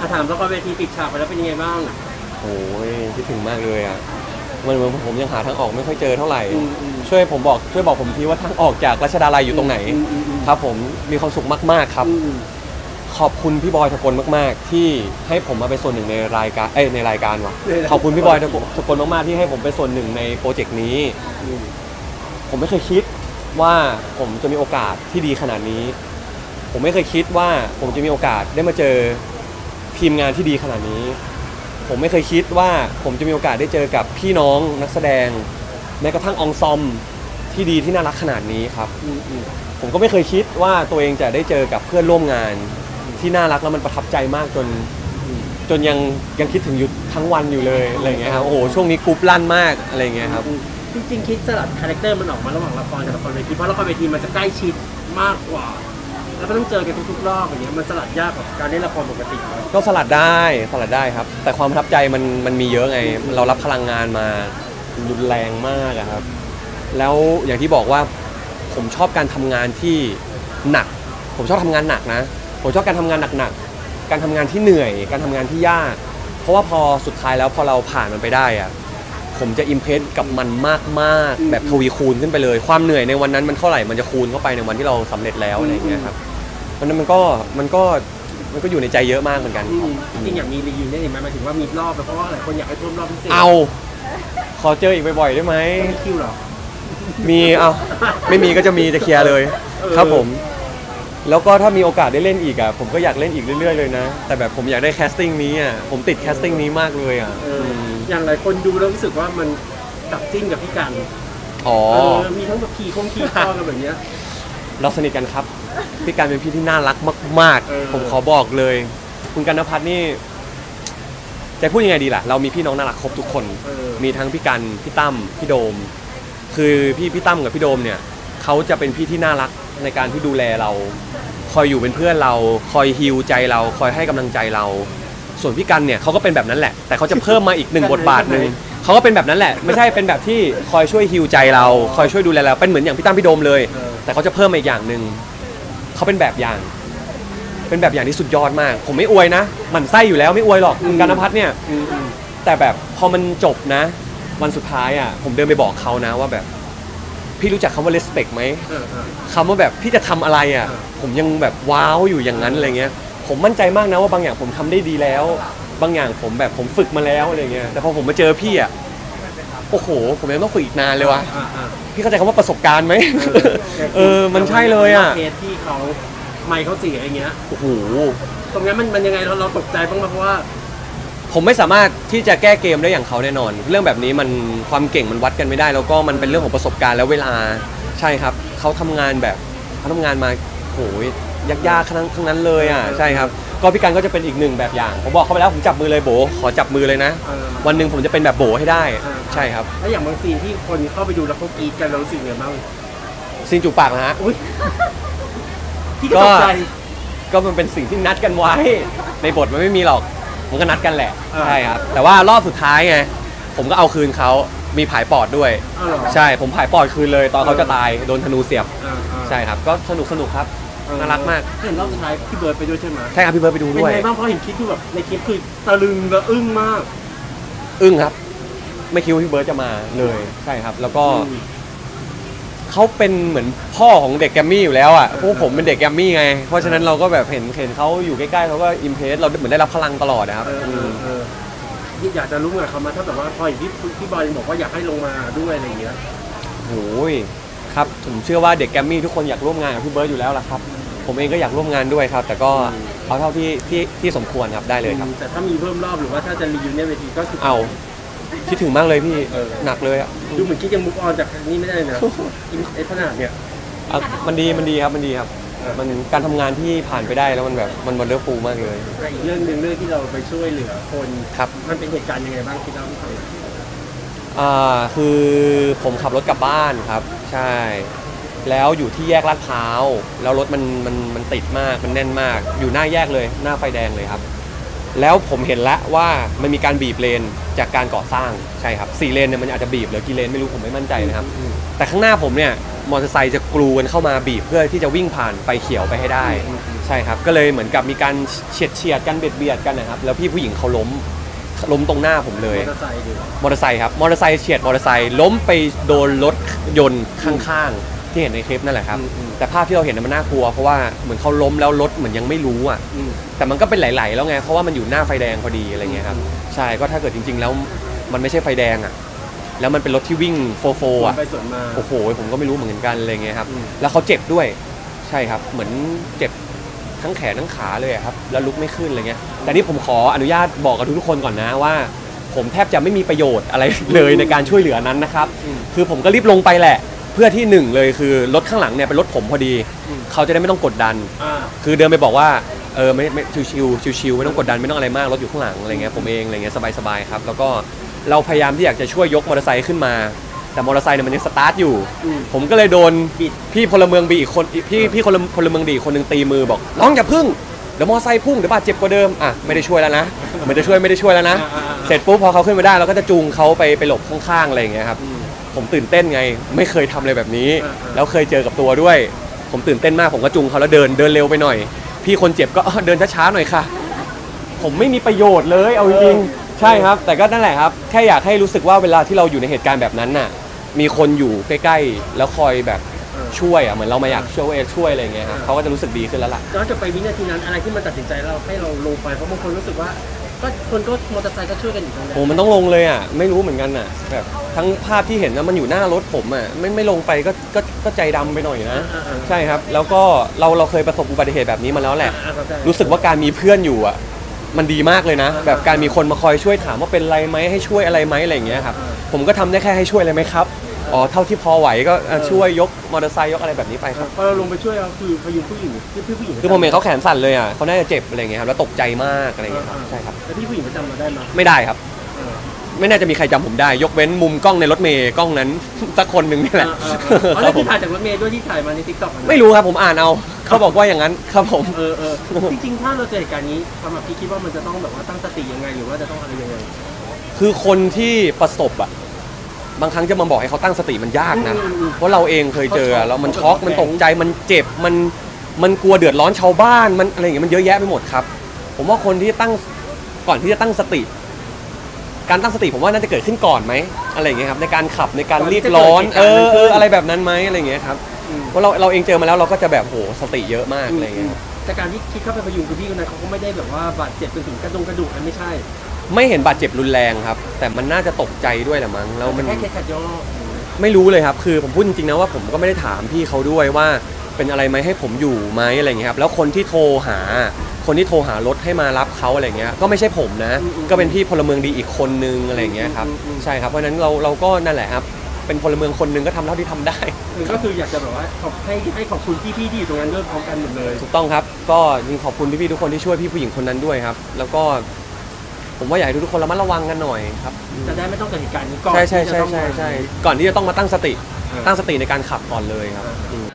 อาถามละครเวทีปิดฉากไปแล้วเป็นยังไงบ้างโอ้ยคิดถึงมากเลยอะมันเหมือนผมยังหาทางออกไม่ค่อยเจอเท่าไหร่อืมอืมช่วยผมบอกช่วยบอกผมทีว่าทางออกจากรัชดาลัยอยู่ตรงไหนอืมอืมอืมครับผมมีความสุขมาก ๆครับอืมขอบคุณพี่บอยทะกลมากๆ ที่ให้ผมมาเป็นส่วนหนึ่งในรายการเอ้ยในรายการว่ะในรายการขอบคุณพี่บอยทะกลทะกลมากๆที่ให้ผมเป็นส่วนหนึ่งในโปรเจกต์นี้อืมผมไม่เคยคิดว่าผมจะมีโอกาสที่ดีขนาดนี้ ผมไม่เคยคิดว่าผมจะมีโอกาสได้มาเจอ ทีมงานที่ดีขนาดนี้ ผมไม่เคยคิดว่าผมจะมีโอกาสได้เจอกับพี่น้องนักแสดง แม้กระทั่งองซอมที่ดีที่น่ารักขนาดนี้ครับอืมอืมผมก็ไม่เคยคิดว่าตัวเองจะได้เจอกับเพื่อนร่วมงาน ที่น่ารักแล้วมันประทับใจมากจน จนยังยังคิดถึงอยู่ทั้งวันอยู่เลยอะไรอย่างเงี้ยครับโอ้โหช่วงนี้กรุ๊ปลั่นมากอะไรอย่างเงี้ยครับอืมจริงๆคิดสลัดคาแรคเตอร์มันออกมาระหว่างละครกับละครเวทีเพราะละครเวทีมันจะใกล้ชิดมากกว่า แล้วก็ต้องเจอกันทุกๆรอบอย่างเงี้ยมันสลัดยากกว่าการเล่นละครปกติไหมก็สลัดได้สลัดได้ครับ แต่ความประทับใจมันมันมีเยอะไง เรารับพลังงานมารุนแรงมากอะครับ แล้วอย่างที่บอกว่าผมชอบการทำงานที่หนัก ผมชอบทำงานหนักนะ ผมชอบการทำงานหนักๆการทำงานที่เหนื่อย การทำงานที่ยาก เพราะว่าพอสุดท้ายแล้วพอเราผ่านมันไปได้อะ ผมจะอิมเพรสกับมันมากๆ แบบทวีคูณขึ้นไปเลย ความเหนื่อยในวันนั้นมันเท่าไหร่มันจะคูณเข้าไปในวันที่เราสำเร็จแล้วอะไรอย่างเงี้ยครับเพราะฉะนั้นมันก็มันก็มันก็อยู่ในใจเยอะมากเหมือนกันอืครับมจริงๆอยากมีรีวิวเนี่ยเห็นไหมหมายถึงว่ามีรอบเพราะว่าหลายคนอยากให้เพิ่มรอบพิเศษเอาขอเจออีกบ่อยๆได้ไหมไม่มีคิวเหรอมีเอาไม่มีก็จะมีจะเคลียร์เลยเออครับผม แล้วก็ถ้ามีโอกาสได้เล่นอีกอะผมก็อยากเล่นอีกเรื่อยๆเลยนะ แต่แบบผมอยากได้แคสติ้งนี้อะผมติดแคสติ้งนี้มากเลยอะเออมอย่างหลายคนดูแล้วรู้สึกว่ามันตับจิ้นกับพี่กันอ๋อ เออมีทั้งแบบขี่คงขี่คอกันแบบเนี้ย เราสนิทกันครับ พี่การเป็นพี่ที่น่ารักมาก เออ ๆ ผมขอบอกเลย คุณกันนภัทรนี่จะพูดยังไงดีล่ะ เรามีพี่น้องน่ารักครบทุกคน เออมีทั้งพี่กัน พี่ตั้ม พี่โดม คือพี่พี่ตั้มกับพี่โดมเนี่ยเขาจะเป็นพี่ที่น่ารักในการที่ดูแลเรา คอยอยู่เป็นเพื่อนเรา คอยฮิวใจเรา คอยให้กำลังใจเรา ส่วนพี่กันเนี่ยเขาก็เป็นแบบนั้นแหละ แต่เขาจะเพิ่มมาอีกหนึ่งบทบาทหนึ่งเขาก็เป็นแบบนั้นแหละ ไม่ใช่เป็นแบบที่คอยช่วยฮิวใจเรา คอยช่วยดูแลเรา เป็นเหมือนอย่างพี่ตั้มพี่โดมเลยเออแต่เขาจะเพิ่มมาอีกอย่างหนึ่งเขาเป็นแบบอย่าง เป็นแบบอย่างที่สุดยอดมาก ผมไม่อวยนะหมันไส้อยู่แล้วไม่อวยหรอกคุณกันนภัทรเนี่ยอืมอืมแต่แบบพอมันจบนะ วันสุดท้ายอะผมเดินไปบอกเขานะว่าแบบ พี่รู้จักคำว่า respect ไหมเออเออคำว่าแบบพี่จะทำอะไรอะอ่าผมยังแบบว้าวอยู่อย่างนั้นอะไรเงี้ย ผมมั่นใจมากนะว่าบางอย่างผมทำได้ดีแล้ว บางอย่างผมแบบผมฝึกมาแล้วอะไรเงี้ยแต่พอผมมาเจอพี่อะโอ้โห ผมยังต้องฝึกอีกนานเลยวะอ่าอ่าพี่เข้าใจคำว่าประสบการณ์ไหมแต่เออมันใช่เลยอะเคสที่เขาไม่เขาเสียอย่างเงี้ย โอ้โห ตรงนั้นมันมันยังไงเราเราตกใจบ้างไหมเพราะว่า ผมไม่สามารถที่จะแก้เกมได้อย่างเขาแน่นอน เรื่องแบบนี้มันความเก่งมันวัดกันไม่ได้ แล้วก็มันเป็นเรื่องของประสบการณ์และเวลาใช่ครับ เขาทำงานแบบเขาทำงานมา โหยยากๆทั้งทั้งนั้นเลยอะใช่ครับก็พี่กันก็จะเป็นอีกหนึ่งแบบอย่างผมบอกเขาไปแล้วผมจับมือเลยโบขอจับมือเลยนะ เออ วันหนึ่งผมจะเป็นแบบโบให้ได้อ่าใช่ครับแล้วอย่างบางซีนที่คนเข้าไปดูแล้วเขากรีดกันเรารู้สึกยังไงบ้างซีนจูบปากนะฮะ อุ้ยพี่ก็ตกใจ ก็มันเป็นสิ่งที่นัดกันไว้ ในบทมันไม่มีหรอก มันก็นัดกันแหละ อ่า ใช่ครับ แต่ว่ารอบสุดท้ายไง ผมก็เอาคืนเขา มีผายปอดด้วย อ้าวเหรอใช่ผมผายปอดคืนเลย ตอนเขาจะตายโดนธนูเสียบ อ่าอ่าใช่ครับ ก็สนุกสนุกครับ เออน่ารักมาก เห็นรอบสุดท้ายพี่เบิร์ดไปด้วยใช่ไหมใช่ครับพี่เบิร์ดไปดูเป็นด้วย ไงบ้างเพราะเห็นคลิปที่แบบในคลิปคือตะลึงและอึ้งมาก อึ้งครับ ไม่คิดว่าพี่เบิร์ดจะมาเลยใช่ครับ แล้วก็อืม เขาเป็นเหมือนพ่อของเด็กแกรมมี่อยู่แล้วอะพวกผมเป็นเด็กแกรมมี่ไง เพราะฉะนั้นเราก็แบบเห็นเห็นเขาอยู่ใกล้ๆเขาก็อิมเพรสเราเหมือนได้รับพลังตลอดนะครับเออเอมอเออ อยากจะรู้เหมือนเขามาถ้าแบบว่าพออย่างที่พี่บอยบอกว่าอยากให้ลงมาด้วยอะไรอย่างเงี้ยโอ้ยครับผมเชื่อว่าเด็กแกรมมี่ทุกคนอยากร่วมงานกับพี่เบิร์ดอยู่แล้วล่ะครับ ผมเองก็อยากร่วมงานด้วยครับ แต่ก็อืมเอาเท่าที่ที่ที่สมควรครับได้เลยครับ แต่ถ้ามีเพิ่มรอบหรือว่าถ้าจะรีวิวเนี่ยเวทีก็คือ เอาคิดถึงมากเลยพี่เออ หนักเลยอะดูเหมือนคิดยังมุกออนจากนี่ไม่ได้นะอินไอ้ขนาดเนี่ย อะมันดีมันดีครับมันดีครับเออ มันการทำงานที่ผ่านไปได้แล้วมันแบบมันวันเดอร์ฟูลมากเลย แต่อีกเรื่องหนึ่งเรื่องที่เราไปช่วยเหลือคนครับ มันเป็นเหตุการณ์ยังไงบ้างที่เราที่ทำอ่าคือผมขับรถกลับบ้านครับ ใช่ แล้วอยู่ที่แยกลาดพร้าวแล้วรถมันมันมันติดมากมันแน่นมาก อยู่หน้าแยกเลยหน้าไฟแดงเลยครับ แล้วผมเห็นแล้วว่ามันมีการบีบเลนจากการก่อสร้างใช่ครับสี่เลนเนี่ยมันอาจจะบีบเหรือกี่เลนไม่รู้ผมไม่มั่นใจนะครับ แต่ข้างหน้าผมเนี่ยมอเตอร์ไซค์จะกลูกันเข้ามาบีบเพื่อที่จะวิ่งผ่านไฟเขียวไปให้ได้อืมอืมใช่ครับ ก็เลยเหมือนกับมีการเฉียดเฉียดๆกันเบียดเบียดๆกันนะครับ แล้วพี่ผู้หญิงเขาล้มล้มตรงหน้าผมเลยมอเตอร์ไซค์ดีกว่ามอเตอร์ไซค์ครับมอเตอร์ไซค์เฉียดมอเตอร์ไซค์ล้มไปโดนรถยนต์ข้างๆ ที่เห็นในคลิปนั่นแหละครับ อืมอืม แต่ภาพที่เราเห็นน่ะมันน่ากลัว เพราะว่าเหมือนเขาล้มแล้วรถเหมือนยังไม่รู้อะ อืม แต่มันก็เป็นไหลๆแล้วไง เพราะว่ามันอยู่หน้าไฟแดงพอดีอะไรเงี้ยครับ ใช่ ก็ถ้าเกิดจริง ๆ แล้วมันไม่ใช่ไฟแดงอะ แล้วมันเป็นรถที่วิ่งโฟโฟสวนอะ ไปสวนมา โอ้โห ผมก็ไม่รู้เหมือนกันอะไรเงี้ยครับ อืม แล้วเขาเจ็บด้วย ใช่ครับ เหมือนเจ็บทั้งแขนทั้งขาเลยอะครับ แล้วลุกไม่ขึ้นอะไรเงี้ย แต่นี่ผมขออนุญาตบอกกับทุกๆคนก่อนนะว่า ผมแทบจะไม่มีประโยชน์อะไรเลยในการช่วยเหลือนั้นนะครับอืมคือผมก็รีบลงไปแหละ เพื่อที่หนึ่งเลยคือรถข้างหลังเนี่ยเป็นรถผมพอดีอืมเขาจะได้ไม่ต้องกดดัน อ่าคือเดินไปบอกว่าเออไม่ไม่ชิวชิวชิวๆไม่ต้องกดดันไม่ต้องอะไรมากรถอยู่ข้างหลังอะไรเงี้ยผมเองอะไรเงี้ยสบายๆครับแล้วก็เราพยายามที่อยากจะช่วยยกมอเตอร์ไซค์ขึ้นมา แต่มอเตอร์ไซค์เนี่ยมันยังสตาร์ทอยู่ อืม ผมก็เลยโดนบิด พี่พลเมืองดีอีกคนพี่พี่คนพลเมืองดีอีกคนหนึ่งตีมือบอกน้องอย่าพึ่งเดี๋ยวมอเตอร์ไซค์พุ่งเดี๋ยวบาดเจ็บกว่าเดิมอะไม่ได้ช่วยแล้วนะเหมือนจะช่วยไม่ได้ช่วยแล้วนะ อ่าๆๆเสร็จปุ๊บพอเขาขึ้นมาได้เราก็จะจูงเขาไปไปหลบข้างๆอะไรอย่างเงี้ยครับ อืม ผมตื่นเต้นไง ไม่เคยทำอะไรแบบนี้อ่าๆแล้วเคยเจอกับตัวด้วย ผมตื่นเต้นมากผมก็จุงเขาแล้วเดินเดินเร็วไปหน่อย พี่คนเจ็บก็เอ้อเดินช้าๆหน่อยค่ะ ผมไม่มีประโยชน์เลยเอาจริงๆใช่ครับ แต่ก็นั่นแหละครับแค่อยากให้รู้สึกว่าเวลาที่เราอยู่ในเหตุการณ์แบบนั้นน่ะ มีคนอยู่ใกล้ๆ แล้วคอยแบบเออช่วยอะเหมือนเรามาอยากช่วยช่วยอะไรอย่างเงี้ยครับเขาก็จะรู้สึกดีขึ้นแล้วล่ะ ย้อนกลับไปวินาทีนั้นอะไรที่มันตัดสินใจเราให้เราลงไปเพราะบางคนรู้สึกว่า ก็คนก็มอเตอร์ไซค์ก็ช่วยกันอยู่ตรงนั้นโอ้มันต้องลงเลยอะ ไม่รู้เหมือนกันอะแบบทั้งภาพที่เห็นนะมันอยู่หน้ารถผมอะไม่ไม่ลงไปก็ก็ก็ใจดำไปหน่อยนะอ่าๆๆใช่ครับ แล้วก็เราเราเคยประสบอุบัติเหตุแบบนี้มาแล้วแหละอ่าเข้าใจรู้สึกว่าการมีเพื่อนอยู่อะ มันดีมากเลยนะ แบบการมีคนมาคอยช่วยถามว่าเป็นไรไหมให้ช่วยอะไรไหมอะไรอย่างเงี้ยครับผมก็ทำได้แค่ให้ช่วยอะไรไหมครับ อ๋อเท่าที่พอไหวก็อะช่วยยกมอเตอร์ไซค์ยกอะไรแบบนี้ไปครับ พอเราลงไปช่วยเราคือพยุงผู้หญิงที่พี่ผู้หญิงคือผมเห็นเขาแขนสั่นเลยอะเขาน่าจะเจ็บอะไรอย่างเงี้ยครับแล้วตกใจมากอะไรอย่างเงี้ยครับใช่ครับ แล้วพี่ผู้หญิงประจำเราได้ไหมไม่ได้ครับ เออ ไม่น่าจะมีใครจำผมได้ ยกเว้นมุมกล้องในรถเมย์กล้องนั้น สักคนหนึ่งนี่แหละเออเออเออเอาคแล้รัวบผที่มถ่ายจากรถเมล์ด้วยที่ถ่ายมาในทิกตอกไม่รู้ครับผมอ่านเอาเขาบอกว่าอย่างนั้นครับผม เออเออจริงๆ ถ้าเราเจอเหตุการณ์นี้สำหรับพี่คิดว่ามันจะต้องแบบว่าตั้งสติยังไงหรือว่าจะต้องอะไรยังไง คือคนที่ประสบอะ บางครั้งจะมาบอกให้เขาตั้งสติมันยากนะอืมอืมเพราะเราเองเคยเจอเขาช็อกแล้วมันช็อกเขามันแข็ตงกใจมันเจ็บมันมันกลัวเดือดร้อนชาวบ้านมันอะไรอย่างเงี้ยมันเยอะแยะไปหมดครับ ผมว่าคนที่ตั้งก่อนที่จะตั้งสติ การตั้งสติผมว่าน่าจะเกิดขึ้นก่อนไหมอะไรอย่างเงี้ยครับในการขับในการรีบร้อนเออเอออะไรแบบนั้นไหมอะไรอย่างเงี้ยครับอืมเพราะเราเราเองเจอมาแล้วเราก็จะแบบโหสติเยอะมากอะไรอย่างเงี้ยครับแต่การที่คิดเข้าไปพยุงคือพี่คนนั้นเขาก็ไม่ได้แบบว่าบาดเจ็บจนถึงกระดงกระดูกอันไม่ใช่ ไม่เห็นบาดเจ็บรุนแรงครับ แต่มันน่าจะตกใจด้วยแหละมั้งแล้วมัน แค่แค่ขัดย่อไม่รู้เลยครับ คือผมพูดจริงๆนะว่าผมก็ไม่ได้ถามพี่เขาด้วยว่าเป็นอะไรไหมให้ผมอยู่ไหมอะไรเงี้ยครับ แล้วคนที่โทรหา คนที่โทรหารถให้มารับเขาอะไรเงี้ย ก็ไม่ใช่ผมนะ ก็เป็นพี่พลเมืองดีอีกคนนึงอะไรเงี้ยครับ ใช่ครับ เพราะฉะนั้นเราเราก็นั่นแหละครับ เป็นพลเมืองคนหนึงก็ทำเท่าที่ทำได้ คือก็คืออยากจะแบบว่าขอบให้ให้ขอบคุณพี่ๆที่อยู่ตรงนั้นด้วยพร้อมกันหมดเลย ถูกต้องครับ ก็จริงขอบคุณพี่ๆทุกคนที่ช่วยพี่ผู้หญิงคนนั้นด้วยครับ แล้วก็ ผมว่าอยากให้ทุกคนระมัดระวังกันหน่อยครับจะได้ไม่ต้องเกิดเหตุการณ์นี้ก่อนใช่ใช่ที่จะใช่ต้องใช่มา ใช่ก่อนที่จะต้องมาตั้งสติ เออ ตั้งสติในการขับก่อนเลยครับอืม